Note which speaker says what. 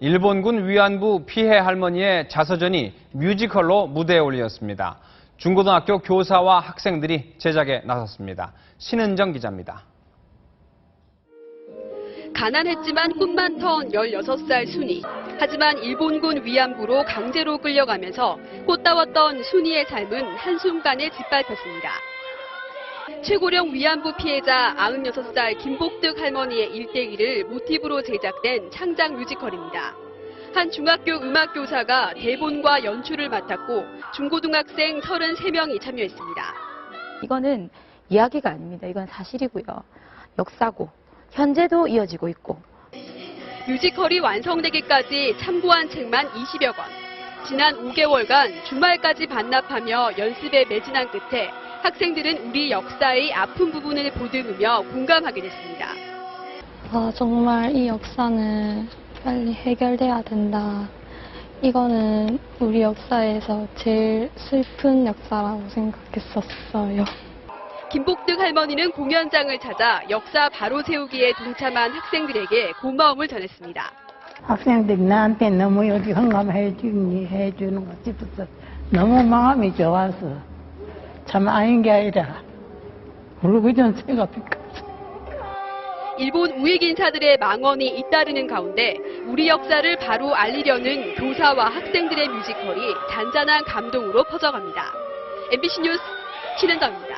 Speaker 1: 일본군 위안부 피해 할머니의 자서전이 뮤지컬로 무대에 올렸습니다. 중고등학교 교사와 학생들이 제작에 나섰습니다. 신은정 기자입니다.
Speaker 2: 가난했지만 꿈만 터온 16살 순이. 하지만 일본군 위안부로 강제로 끌려가면서 꽃다웠던 순이의 삶은 한순간에 짓밟혔습니다. 최고령 위안부 피해자 96살 김복득 할머니의 일대기를 모티브로 제작된 창작 뮤지컬입니다. 한 중학교 음악교사가 대본과 연출을 맡았고 중고등학생 33명이 참여했습니다.
Speaker 3: 이거는 이야기가 아닙니다. 이건 사실이고요. 역사고 현재도 이어지고 있고
Speaker 2: 뮤지컬이 완성되기까지 참고한 책만 20여 권. 지난 5개월간 주말까지 반납하며 연습에 매진한 끝에 학생들은 우리 역사의 아픈 부분을 보듬으며 공감하게 됐습니다.
Speaker 4: 아, 정말 이 역사는 빨리 해결돼야 된다. 이거는 우리 역사에서 제일 슬픈 역사라고 생각했었어요.
Speaker 2: 김복득 할머니는 공연장을 찾아 역사 바로 세우기에 동참한 학생들에게 고마움을 전했습니다.
Speaker 5: 학생들이 나한테 너무 이렇게 흥감해 주니 해주는 것 싶어서 너무 마음이 좋아서 참 아닌 게 아니라 울고 전 새가 피었어.
Speaker 2: 일본 우익 인사들의 망언이 잇따르는 가운데 우리 역사를 바로 알리려는 교사와 학생들의 뮤지컬이 잔잔한 감동으로 퍼져갑니다. MBC 뉴스 신은정입니다.